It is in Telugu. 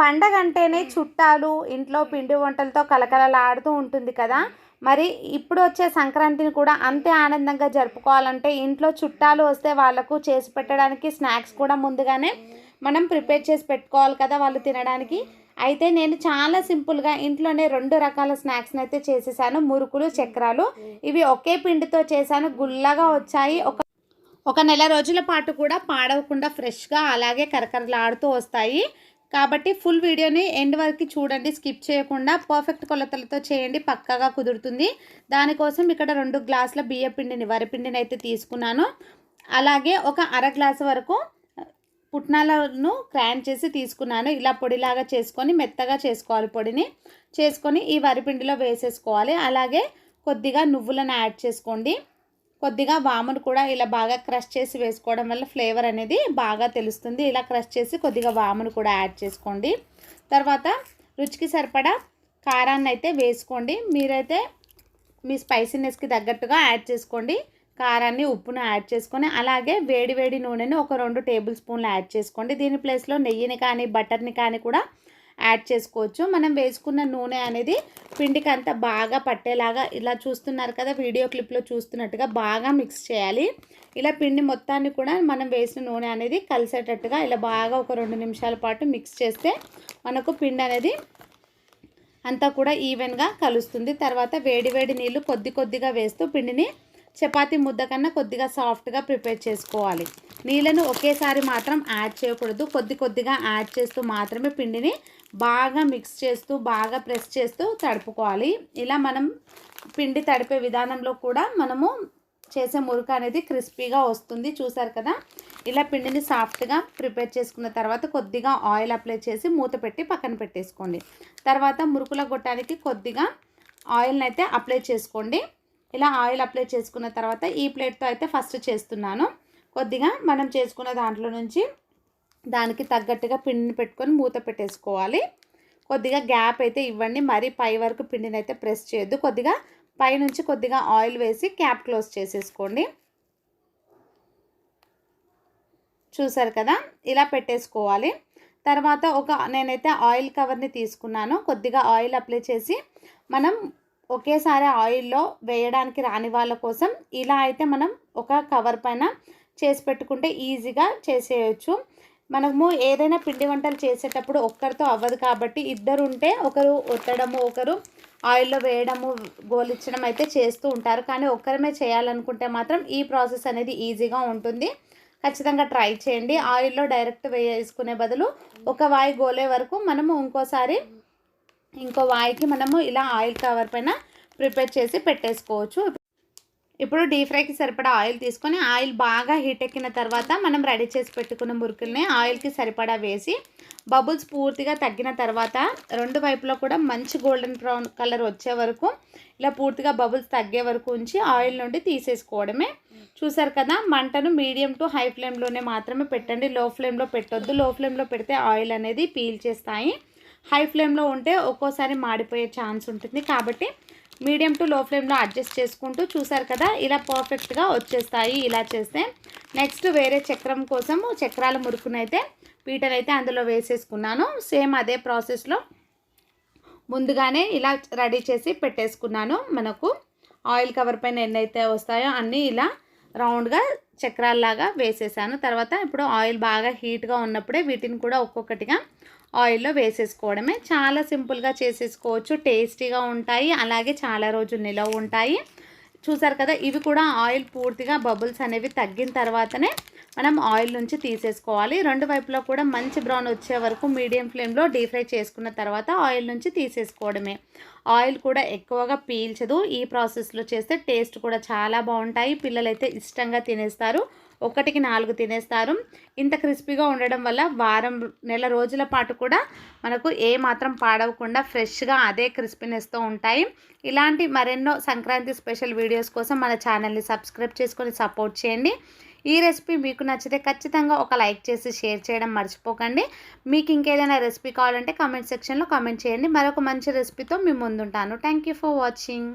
పండగ అంటేనే చుట్టాలు ఇంట్లో పిండి వంటలతో కలకలలాడుతూ ఉంటుంది కదా. మరి ఇప్పుడు వచ్చే సంక్రాంతిని కూడా అంతే ఆనందంగా జరుపుకోవాలంటే ఇంట్లో చుట్టాలు వస్తే వాళ్ళకు చేసి పెట్టడానికి స్నాక్స్ కూడా ముందుగానే మనం ప్రిపేర్ చేసి పెట్టుకోవాలి కదా వాళ్ళు తినడానికి. అయితే నేను చాలా సింపుల్గా ఇంట్లోనే రెండు రకాల స్నాక్స్ని అయితే చేసేసాను. మురుకులు చక్రాలు. ఇవి ఒకే పిండితో చేశాను. గుల్లగా వచ్చాయి. ఒక ఒక నెల రోజుల పాటు కూడా పాడవకుండా ఫ్రెష్గా అలాగే కరకరలాడుతూ వస్తాయి. కాబట్టి ఫుల్ వీడియోని ఎండ్ వరకు చూడండి స్కిప్ చేయకుండా పర్ఫెక్ట్ కొలతలతో చేయండి పక్కాగా కుదురుతుంది. దానికోసం ఇక్కడ రెండు గ్లాసుల బియ్య పిండిని వరిపిండిని అయితే తీసుకున్నాను. అలాగే ఒక అర గ్లాసు వరకు పుట్నాలను క్రాన్ చేసి తీసుకున్నాను. ఇలా పొడిలాగా చేసుకొని మెత్తగా చేసుకోవాలి పొడిని. చేసుకొని ఈ వరిపిండిలో వేసేసుకోవాలి. అలాగే కొద్దిగా నువ్వులను యాడ్ చేసుకోండి. కొద్దిగా వామును కూడా ఇలా బాగా క్రష్ చేసి వేసుకోవడం వల్ల ఫ్లేవర్ అనేది బాగా తెలుస్తుంది. ఇలా క్రష్ చేసి కొద్దిగా వామును కూడా యాడ్ చేసుకోండి. తర్వాత రుచికి సరిపడా కారాన్ని అయితే వేసుకోండి. మీరైతే మీ స్పైసీనెస్కి తగ్గట్టుగా యాడ్ చేసుకోండి. కారాన్ని ఉప్పును యాడ్ చేసుకొని అలాగే వేడి వేడి నూనెని ఒక రెండు టేబుల్ స్పూన్లు యాడ్ చేసుకోండి. దీని ప్లేస్లో నెయ్యిని కానీ బటర్ని కానీ కూడా యాడ్ చేసుకోవచ్చు. మనం వేసుకున్న నూనె అనేది పిండికి అంతా బాగా పట్టేలాగా ఇలా చూస్తున్నారు కదా వీడియో క్లిప్లో చూస్తున్నట్టుగా బాగా మిక్స్ చేయాలి. ఇలా పిండి మొత్తాన్ని కూడా మనం వేసిన నూనె అనేది కలిసేటట్టుగా ఇలా బాగా ఒక రెండు నిమిషాల పాటు మిక్స్ చేస్తే మనకు పిండి అనేది అంతా కూడా ఈవెన్గా కలుస్తుంది. తర్వాత వేడి వేడి నీళ్ళు కొద్ది కొద్దిగా వేస్తూ పిండిని చపాతీ ముద్ద కన్నా కొద్దిగా సాఫ్ట్గా ప్రిపేర్ చేసుకోవాలి. నీళ్ళను ఒకేసారి మాత్రం యాడ్ చేయకూడదు. కొద్ది కొద్దిగా యాడ్ చేస్తూ మాత్రమే పిండిని బాగా మిక్స్ చేస్తూ బాగా ప్రెస్ చేస్తూ తడుపుకోవాలి. ఇలా మనం పిండి తడిపే విధానంలో కూడా మనము చేసే మురుకు అనేది క్రిస్పీగా వస్తుంది. చూసారు కదా? ఇలా పిండిని సాఫ్ట్గా ప్రిపేర్ చేసుకున్న తర్వాత కొద్దిగా ఆయిల్ అప్లై చేసి మూత పెట్టి పక్కన పెట్టేసుకోండి. తర్వాత మురుకుల గొట్టానికి కొద్దిగా ఆయిల్ని అయితే అప్లై చేసుకోండి. ఇలా ఆయిల్ అప్లై చేసుకున్న తర్వాత ఈ ప్లేట్తో అయితే ఫస్ట్ చేస్తున్నాను. కొద్దిగా మనం చేసుకున్న దాంట్లో నుంచి దానికి తగ్గట్టుగా పిండిని పెట్టుకొని మూత పెట్టేసుకోవాలి. కొద్దిగా గ్యాప్ అయితే ఇవ్వండి. మరీ పై వరకు పిండిని అయితే ప్రెస్ చేయొద్దు. కొద్దిగా పైనుంచి కొద్దిగా ఆయిల్ వేసి క్యాప్ క్లోజ్ చేసేసుకోండి. చూసారు కదా? ఇలా పెట్టేసుకోవాలి. తర్వాత ఒక నేనైతే ఆయిల్ కవర్ని తీసుకున్నాను. కొద్దిగా ఆయిల్ అప్లై చేసి మనం ఒకేసారి ఆయిల్లో వేయడానికి రాని వాళ్ళ కోసం ఇలా అయితే మనం ఒక కవర్ పైన చేసి పెట్టుకుంటే ఈజీగా చేసేయచ్చు. మనము ఏదైనా పిండి వంటలు చేసేటప్పుడు ఒక్కరితో అవ్వదు కాబట్టి ఇద్దరు ఉంటే ఒకరు ఒత్తడము ఒకరు ఆయిల్లో వేయడము గోలిచ్చడం అయితే చేస్తూ ఉంటారు. కానీ ఒక్కరమే చేయాలనుకుంటే మాత్రం ఈ ప్రాసెస్ అనేది ఈజీగా ఉంటుంది. ఖచ్చితంగా ట్రై చేయండి. ఆయిల్లో డైరెక్ట్ వేసుకునే బదులు ఒక వాయి గోలే వరకు మనము ఇంకోసారి ఇంకో వాయికి మనము ఇలా ఆయిల్ కవర్ పైన ప్రిపేర్ చేసి పెట్టేసుకోవచ్చు. ఇప్పుడు డీప్ ఫ్రైకి సరిపడా ఆయిల్ తీసుకొని ఆయిల్ బాగా హీట్ ఎక్కిన తర్వాత మనం రెడీ చేసి పెట్టుకున్న మురుకుల్ని ఆయిల్కి సరిపడా వేసి బబుల్స్ పూర్తిగా తగ్గిన తర్వాత రెండు వైపులో కూడా మంచి గోల్డెన్ బ్రౌన్ కలర్ వచ్చే వరకు ఇలా పూర్తిగా బబుల్స్ తగ్గే వరకు ఉంచి ఆయిల్ నుండి తీసేసుకోవడమే. చూసారు కదా మంటను మీడియం టు హై ఫ్లేమ్లోనే మాత్రమే పెట్టండి. లో ఫ్లేమ్లో పెట్టొద్దు. లో ఫ్లేమ్లో పెడితే ఆయిల్ అనేది పీల్ చేస్తాయి. హై ఫ్లేమ్లో ఉంటే ఒక్కోసారి మాడిపోయే ఛాన్స్ ఉంటుంది. కాబట్టి మీడియం టు లో ఫ్లేమ్లో అడ్జస్ట్ చేసుకుంటూ చూసారు కదా ఇలా పర్ఫెక్ట్గా వచ్చేస్తాయి ఇలా చేస్తే. నెక్స్ట్ వేరే చక్రం కోసం చక్రాల మురుకునైతే పీటనైతే అందులో వేసేసుకున్నాను. సేమ్ అదే ప్రాసెస్లో ముందుగానే ఇలా రెడీ చేసి పెట్టేసుకున్నాను. మనకు ఆయిల్ కవర్ పైన ఎన్నైతే వస్తాయో అన్నీ ఇలా రౌండ్గా చక్రాల్లాగా వేసేసాను. తర్వాత ఇప్పుడు ఆయిల్ బాగా హీట్గా ఉన్నప్పుడే వీటిని కూడా ఒక్కొక్కటిగా ఆయిల్లో వేసేసుకోవడమే. చాలా సింపుల్గా చేసేసుకోవచ్చు. టేస్టీగా ఉంటాయి. అలాగే చాలా రోజులు నిలవ ఉంటాయి. చూసారు కదా ఇవి కూడా ఆయిల్ పూర్తిగా బబుల్స్ అనేవి తగ్గిన తర్వాతనే మనం ఆయిల్ నుంచి తీసేసుకోవాలి. రెండు వైపులో కూడా మంచి బ్రౌన్ వచ్చే వరకు మీడియం ఫ్లేమ్లో డీప్ ఫ్రై చేసుకున్న తర్వాత ఆయిల్ నుంచి తీసేసుకోవడమే. ఆయిల్ కూడా ఎక్కువగా పీల్చదు. ఈ ప్రాసెస్లో చేస్తే టేస్ట్ కూడా చాలా బాగుంటాయి. పిల్లలైతే ఇష్టంగా తినేస్తారు. ఒకటికి నాలుగు తినేస్తారు. ఇంత క్రిస్పీగా ఉండడం వల్ల వారం నెల రోజుల పాటు కూడా మనకు ఏ మాత్రం పాడవకుండా ఫ్రెష్గా అదే క్రిస్పీనెస్తో ఉంటాయి. ఇలాంటి మరెన్నో సంక్రాంతి స్పెషల్ వీడియోస్ కోసం మన ఛానల్ని సబ్స్క్రైబ్ చేసుకొని సపోర్ట్ చేయండి. ఈ రెసిపీ మీకు నచ్చితే ఖచ్చితంగా ఒక లైక్ చేసి షేర్ చేయడం మర్చిపోకండి. మీకు ఇంకేదైనా రెసిపీ కావాలంటే కామెంట్ సెక్షన్లో కామెంట్ చేయండి. మరొక మంచి రెసిపీతో మీ ముందుంటాను. Thank you for watching